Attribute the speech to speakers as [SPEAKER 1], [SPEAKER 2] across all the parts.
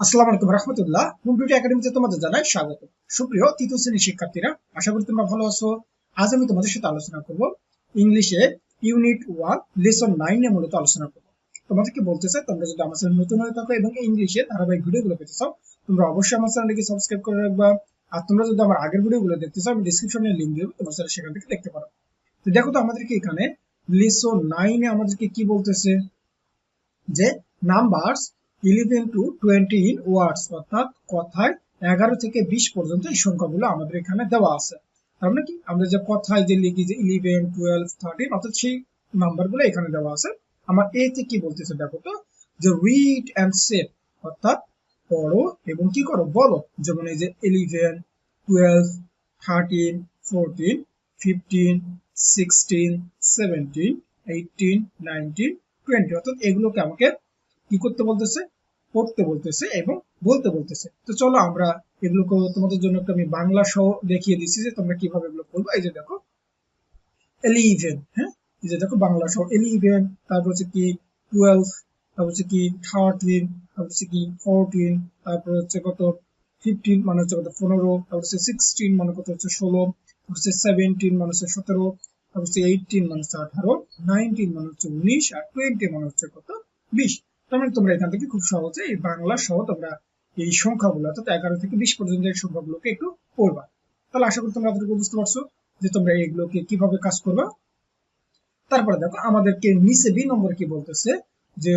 [SPEAKER 1] আসসালামু আলাইকুম রহমতুল্লাহ। কম্পিউটার একাডেমিতে তোমাদের জানাই স্বাগত। সুপ্রিয়, তৃতীয় শ্রেণির শিক্ষার্থীরা, আশা করি তোমরা ভালো আছো। আজ আমি তোমাদের সাথে আলোচনা করব ইংলিশে ইউনিট ওয়ান লেসন নাইনে মূলত আলোচনা করব। তোমাদেরকে বলতেছে তোমরা যদি আমার নতুন হয়ে থাকো এবং ইংলিশে ধারাবাহিক ভিডিওগুলো পেতে চাও, তোমরা অবশ্যই আমার চ্যানেলটিকে সাবস্ক্রাইব করে রাখবা। আর তোমরা যদি আমার আগের ভিডিওগুলো দেখতে চাও, আমি ডিসক্রিপশনে লিংক দেবো তোমার সাথে সেখান থেকে দেখতে পারো। তো দেখো তো, আমাদেরকে এখানে লেসন নাইনে আমাদেরকে কি বলতেছে? যে numbers eleven to twenty in words, অর্থাৎ কথায় এগারো থেকে বিশ পর্যন্ত এই সংখ্যাগুলো আমাদের এখানে দেওয়া আছে। তার মানে কি? আমরা যে কথায় যে লিখি যে ইলেভেন, টুয়েলভ, থার্টিন, অর্থাৎ সেই নাম্বারগুলো এখানে দেওয়া আছে। আমার এতে কি বলতেছে দেখো তো? যে রিড অ্যান্ড সেভ অর্থাৎ পড়ো এবং কি করো? বলো। যেমন এই যে eleven, twelve, thirteen, fourteen, fifteen, sixteen, seventeen, eighteen, nineteen, twenty, অর্থাৎ এগুলোকে আমাকে কি করতে বলতেছে? পড়তে বলতেছে এবং বলতে বলতেছে। তো চলো আমরা এগুলোকে তোমাদের জন্য একটা আমি বাংলা সহ দেখিয়ে দিচ্ছি যে তোমরা কীভাবে এগুলো করব। এই যে দেখো এলিভেন হ্যাঁ? এই যে দেখো বাংলা সহ এলিভেন তারপর হচ্ছে কি টুয়েলভ তারপর হচ্ছে কি থার্টিন তারপর হচ্ছে কি ফোরটিন তারপর হচ্ছে কত? ফিফটিন মানে হচ্ছে কত? পনেরো, তারপর হচ্ছে সিক্সটিন মানে কত? হচ্ছে ষোলো, তারপর হচ্ছে সেভেন্টিন মানে হচ্ছে সতেরো, তারপর হচ্ছে এইটিন মানে হচ্ছে আঠারো নাইনটিন মানে হচ্ছে উনিশ, আর টোয়েন্টি মানে হচ্ছে কত? বিশ। মানে তোমরা এখান থেকে খুব সহজে এই বাংলা সহ তোমরা এই সংখ্যাগুলো, অর্থাৎ এগারো থেকে বিশ পর্যন্ত এই সংখ্যাগুলোকে একটু পড়বা। তাহলে আশা করি তোমরা এতটুকু বুঝতে পারছ যে তোমরা এইগুলোকে কীভাবে কাজ করবা। তারপরে দেখো, আমাদেরকে নিচে বি নম্বর কি বলতেছে? যে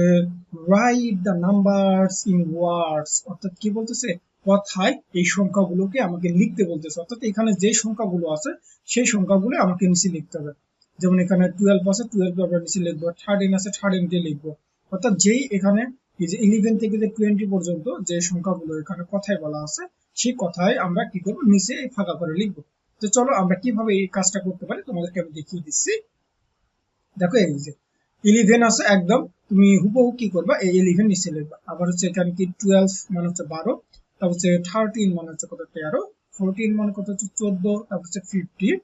[SPEAKER 1] write the numbers in words অর্থাৎ কি বলতেছে? কথায় এই সংখ্যাগুলোকে আমাকে লিখতে বলতেছে। অর্থাৎ এখানে যে সংখ্যাগুলো আছে, সেই সংখ্যাগুলো আমাকে নিচে লিখতে হবে। যেমন এখানে টুয়েলভ আছে টুয়েলভ আমরা নিচে লিখব থার্টিন আছে থার্টিন দিয়ে লিখব। অর্থাৎ যেই এখানে এই যে ইলেভেন থেকে যে টোয়েন্টি পর্যন্ত যে সংখ্যাগুলো এখানে কথায় বলা আছে, সেই কথায় আমরা কি করব? নিচে ফাঁকা করে লিখব। তো চলো আমরা কীভাবে এই কাজটা করতে পারি তোমাদেরকে আমি দেখিয়ে দিচ্ছি। দেখো এই যে ইলেভেন আছে একদম, তুমি হুবহু কি করবা? এই ইলেভেন নিচে লিখবা। আবার হচ্ছে এখানে কি টুয়েলভ মানে হচ্ছে বারো, তারপর হচ্ছে থার্টিন মানে হচ্ছে কত? তেরো ফোরটিন মানে কত হচ্ছে চোদ্দ, তারপর হচ্ছে ফিফটিন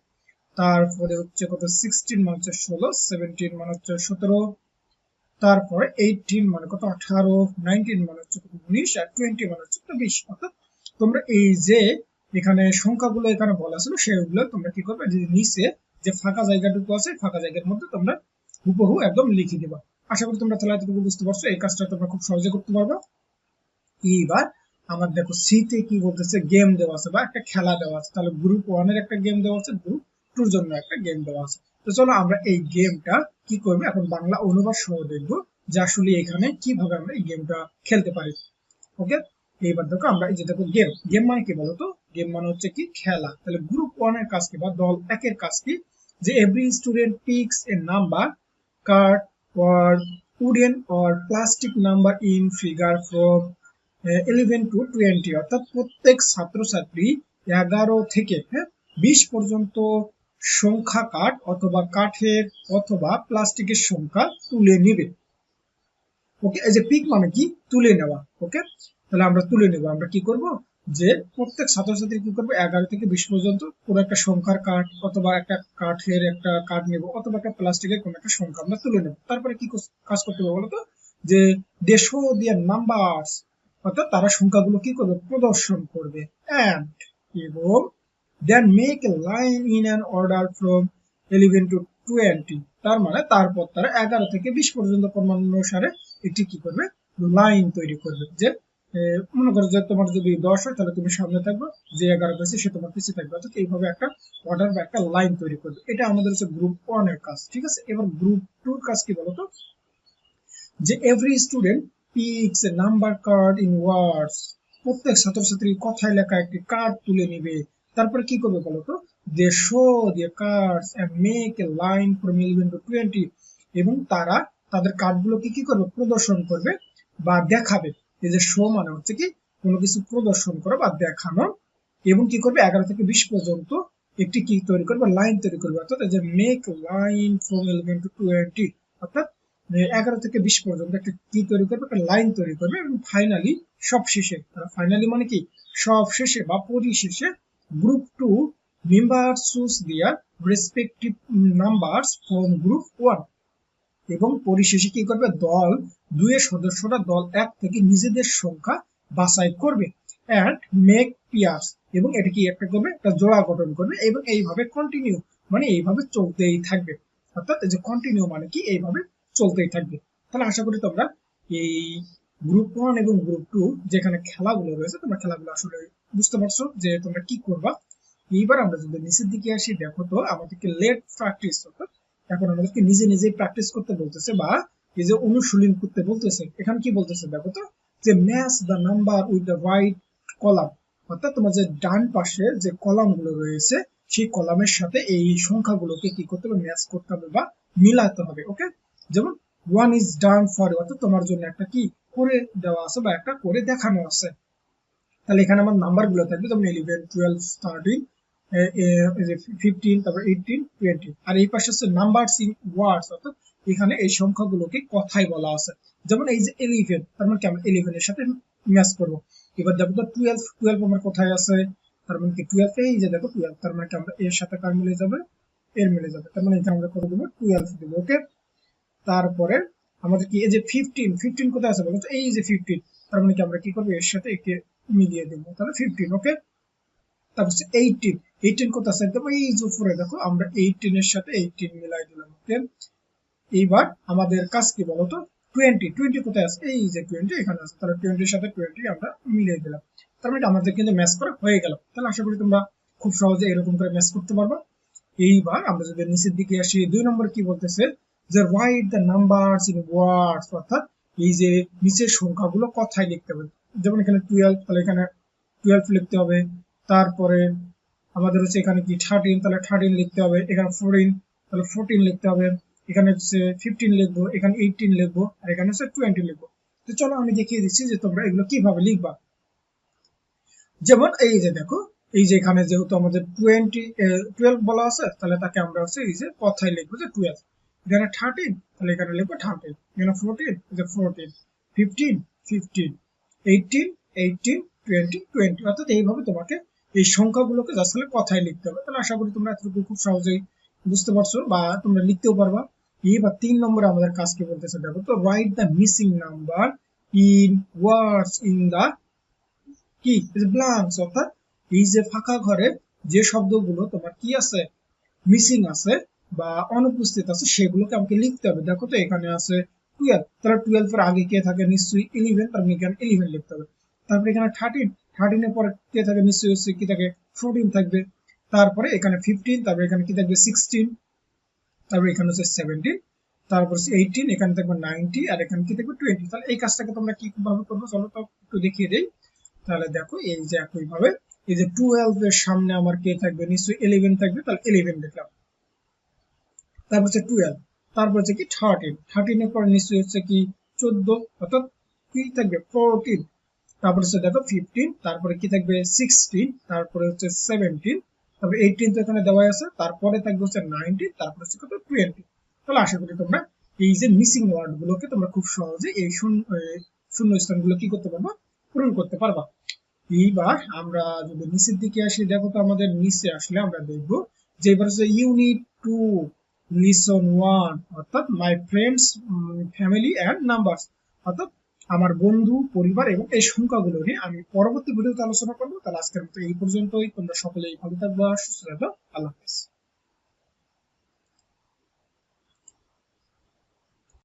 [SPEAKER 1] তারপরে হচ্ছে কত? সিক্সটিন মানে হচ্ছে ষোলো সেভেন্টিন মানে হচ্ছে সতেরো তারপরে এইটিন মানে কত? আঠারো নাইনটিন মানে হচ্ছে উনিশ আর টোয়েন্টি মানে হচ্ছে বিশ। অর্থাৎ তোমরা এই যে এখানে সংখ্যাগুলো এখানে বলা ছিল, সেগুলো তোমরা কি করবে? যে নিচে যে ফাঁকা জায়গাটুকু আছে, ফাঁকা জায়গার মধ্যে তোমরা হুবহু একদম লিখে দিবা। আশা করি তোমরা তাহলে এতটুকু বুঝতে পারছ, এই কাজটা তোমরা খুব সহজে করতে পারবে। এইবার আমার দেখো সিতে কি বলতেছে? গেম দেওয়া আছে বা একটা খেলা দেওয়া আছে। তাহলে গ্রুপ ওয়ানের একটা গেম দেওয়া আছে গ্রুপ টুর জন্য একটা গেম দেওয়া আছে। তো চলো আমরা এই গেমটা কি করব? এখন বাংলা অনুবাদ সহ দেখব যে আসলে এখানে কীভাবে আমরা এই গেমটা খেলতে পারি। ওকে এইবার দেখো আমরা এই যে দেখো গেম গেম মানে কি বলতো? গেম মানে হচ্ছে কি? খেলা। তাহলে গ্রুপ ওয়ানের কাজ কি বা দল একের কাজ কি? যে every student picks a number card or wooden or plastic number in figure from eleven to twenty অর্থাৎ প্রত্যেক ছাত্রছাত্রী এগারো থেকে হ্যাঁ বিশ পর্যন্ত সংখ্যা কাঠ অথবা কাঠের অথবা প্লাস্টিকের সংখ্যা তুলে নেবে। ওকে এই যে পিক মানে কি? তুলে নেওয়া। ওকে তাহলে আমরা তুলে নেব। আমরা কি করব? যে প্রত্যেক ছাত্রছাত্রী কি করব? এগারো থেকে বিশ পর্যন্ত কোনো একটা সংখ্যার কাঠ অথবা একটা কাঠের একটা কাঠ নেব অথবা একটা প্লাস্টিকের কোনো একটা সংখ্যা আমরা তুলে নেব। তারপরে কি কাজ করতে হবে বলতো? যে দেশো দিয়ে নাম্বার অর্থাৎ তারা সংখ্যাগুলো কি করবে? প্রদর্শন করবে। অ্যান্ড এবং then make a line in an order from eleven to twenty তার মানে তারপর তারা এগারো থেকে বিশ পর্যন্ত ক্রমানুসারে একটি কি করবে? লাইন তৈরি করবে। যে মনে করো যে তোমার যদি দশ হয়, তাহলে তুমি সামনে থাকবে। যে এগারো পেয়েছে, সে তোমার পিছিয়ে থাকবে। অর্থাৎ এইভাবে একটা অর্ডার বা একটা লাইন তৈরি করবে। এটা আমাদের হচ্ছে গ্রুপ ওয়ানের কাজ, ঠিক আছে? এবার গ্রুপ টুর কাজ কি বলতো? যে every student picks number card in words প্রত্যেক ছাত্রছাত্রী কথায় লেখা একটি কার্ড তুলে নিবে। তারপরে কি করবে বলতো they show the cards make a line from eleven to twenty এবং তারা তাদের কার্ডগুলোকে কি করবে? প্রদর্শন করবে বা দেখাবে। এই যে শো মানে হচ্ছে কি কোনো কিছু প্রদর্শন করা বা দেখানো এবং কি করবে? এগারো থেকে বিশ পর্যন্ত একটি কি তৈরি করবে? লাইন তৈরি করবে। অর্থাৎ যে make line from eleven to twenty অর্থাৎ এগারো থেকে বিশ পর্যন্ত একটা কি তৈরি করবে? একটা লাইন তৈরি করবে এবং ফাইনালি সব শেষে ফাইনালি মানে কি? সব শেষে বা পরিশেষে group two member choose their respective numbers from group one এবং পরিশেষে কি করবে? দল দুইয়ের সদস্যরা দল এক থেকে নিজেদের সংখ্যা বাছাই করবে। অ্যান্ড মেক পিয়ার্স এবং এটা কি একটা করবে? একটা জোড়া গঠন করবে এবং এইভাবে কন্টিনিউ মানে এইভাবে চলতেই থাকবে। অর্থাৎ যে কন্টিনিউ মানে কি? এইভাবে চলতেই থাকবে। তাহলে আশা করি তোমরা এই গ্রুপ ওয়ান এবং গ্রুপ টু যেখানে খেলাগুলো রয়েছে, তোমরা খেলাগুলো আসলে বুঝতে পারছ যে তোমরা কি করবা? এইবার আমরা যদি নিচের দিকে আসি, দেখো তো আমাদেরকে লেট প্র্যাকটিস অর্থাৎ এখন আমাদেরকে নিজে নিজেই প্র্যাকটিস করতে বলতেছে বা এই যে অনুশীলন করতে বলতেছে। এখানে কি বলতেছে দেখো তো? যে match the number with the right column অর্থাৎ তোমার যে ডান পাশে যে কলামগুলো রয়েছে, সেই কলামের সাথে এই সংখ্যাগুলোকে কি করতে হবে? ম্যাচ করতে হবে বা মিলাতে হবে ওকে যেমন ওয়ান ইজ ডান ফর অর্থাৎ তোমার জন্য একটা কি করে দেওয়া আছে বা একটা করে দেখানো আছে। তাহলে এখানে আমার নাম্বারগুলো থাকবে যেমন ইলেভেন টুয়েলভ থার্টিন ফিফটিন তারপর এইটিন টোয়েন্টি আর এই পাশে হচ্ছে নাম্বার ইন ওয়ার্ডস অর্থাৎ এখানে এই সংখ্যাগুলোকে কথাই বলা আছে। যেমন এই যে ইলেভেন তার মানে কি আমরা ইলেভেনের সাথে ম্যাচ করব। এবার দেখো তো টুয়েলভ টুয়েলভ আমার কোথায় আছে? তার মানে কি টুয়েলভ এই যে দেখো টুয়েলভ তার মানে কি আমরা এর সাথে কার মিলে যাবে? এর মিলে যাবে। তার মানে এখানে আমরা কত দেবো? টুয়েলভ দেবো ওকে তারপরে আমাদের কি, এই যে ফিফটিন ফিফটিন কোথায় আছে বলো তো? এই যে ফিফটিন তার মানে কি আমরা কি করব? এর সাথে একে মিলিয়ে দেবো। তাহলে ফিফটিন ওকে তারপর এইটিন এইটিন কোথায় আছে? দেখো এই যে উপরে, দেখো, আমরা এইটিন এর সাথে এইটিন মিলাই দিলাম ওকে এইবার আমাদের কাজ কি বলতো? টোয়েন্টি টোয়েন্টি কোথায় আছে? এই যে টোয়েন্টি এখানে আছে, তাহলে টোয়েন্টির সাথে টোয়েন্টি আমরা মিলিয়ে দিলাম। তার মানে আমাদের কিন্তু ম্যাচ করা হয়ে গেল। তাহলে আশা করি তোমরা খুব সহজে এরকম করে ম্যাচ করতে পারবে। এইবার আমরা যদি নিচের দিকে আসি, দুই নম্বর কি বলতেছে? যে write the numbers in words অর্থাৎ এই যে নিচের সংখ্যাগুলো কথায় লিখতে হবে। যেমন এখানে টুয়েলভ তাহলে এখানে টুয়েলভ লিখতে হবে। তারপরে আমাদের হচ্ছে এখানে কি থার্টিন তাহলে থার্টিন লিখতে হবে। এখানে ফোরটিন তাহলে ফোরটিন লিখতে হবে। এখানে হচ্ছে ফিফটিন লিখব, এখানে এইটিন লিখব, আর এখানে হচ্ছে টোয়েন্টি লিখব। তো চলো আমি দেখিয়ে দিচ্ছি যে তোমরা এগুলো কীভাবে লিখবা। যেমন এই যে দেখো, এই যে এখানে যেহেতু আমাদের টোয়েন্টি টুয়েলভ বলা আছে, তাহলে তাকে আমরা হচ্ছে এই যে কথায় লিখব যে টুয়েলভ এখানে থার্টিন তাহলে এখানে লিখব থার্টিন এখানে fourteen fourteen fifteen fifteen eighteen eighteen twenty twenty অর্থাৎ এইভাবে তোমাকে এই সংখ্যাগুলোকে আসলে কথায় লিখতে হবে। তাহলে আশা করি তোমরা এতটুকু খুব সহজেই বুঝতে পারছ বা তোমরা লিখতেও পারবা। এবার তিন নম্বরে আমাদের কাজ কি বলতেছে, দেখো তো write the missing number in words in the কি? ব্লাঙ্কস অর্থাৎ এই যে ফাঁকা ঘরে যে শব্দগুলো তোমার কি আছে? মিসিং আছে বা অনুপস্থিত আছে, সেগুলোকে আমাকে লিখতে হবে। দেখো তো, এখানে আছে টুয়েলভ তাহলে টুয়েলভ এর আগে কে থাকে নিশ্চয়ই ইলেভেন তার মানে এখানে ইলেভেন লিখতে হবে। তারপরে এখানে থার্টিন থার্টিন এর পরে কে থাকে নিশ্চয়ই হচ্ছে কি থাকে ফোরটিন থাকবে। তারপরে এখানে ফিফটিন তারপরে এখানে কি থাকবে সিক্সটিন তারপরে এখানে হচ্ছে সেভেন্টিন তারপর এইটিন এখানে থাকবে নাইনটি আর এখানে কি থাকবে টোয়েন্টি তাহলে এই কাজটাকে তোমরা কি ভাবে করব চলো তো একটু দেখিয়ে দেই। তাহলে দেখো এই যে একই ভাবে এই যে টুয়েলভ এর সামনে আমার কে থাকবে? নিশ্চয়ই ইলেভেন থাকবে, তাহলে ইলেভেন লিখলাম। তারপর হচ্ছে টুয়েলভ তারপর হচ্ছে কি থার্টিন থার্টিন এর পর নিশ্চয়ই হচ্ছে কি চোদ্দ, অর্থাৎ কি থাকবে? ফোরটিন তারপরে হচ্ছে দেখো ফিফটিন তারপরে কি থাকবে? সিক্সটিন তারপরে হচ্ছে সেভেন্টিন তারপরে এইটিন তো এখানে দেওয়া আছে, তারপরে থাকবে হচ্ছে নাইনটিন তারপরে হচ্ছে কত? টোয়েন্টি তাহলে আশা করি তোমরা এই যে মিসিং ওয়ার্ড গুলোকে তোমরা খুব সহজে এই শূন্য স্থানগুলো কি করতে পারবা? পূরণ করতে পারবা। এইবার আমরা যদি নিচের দিকে আসি, দেখো তো আমাদের নিচে আসলে আমরা দেখব যে এবার হচ্ছে ইউনিট টু লিসন ওয়ান অর্থাৎ my friends family and numbers অর্থাৎ আমার বন্ধু, পরিবার এবং এই সংখ্যাগুলো নিয়ে আমি পরবর্তী ভিডিওতে আলোচনা করব। তাহলে আজকের মতো এই পর্যন্তই। তোমরা সকলে ভালো থাকবা, সুস্থ থাকবা। আল্লাহ হাফেজ।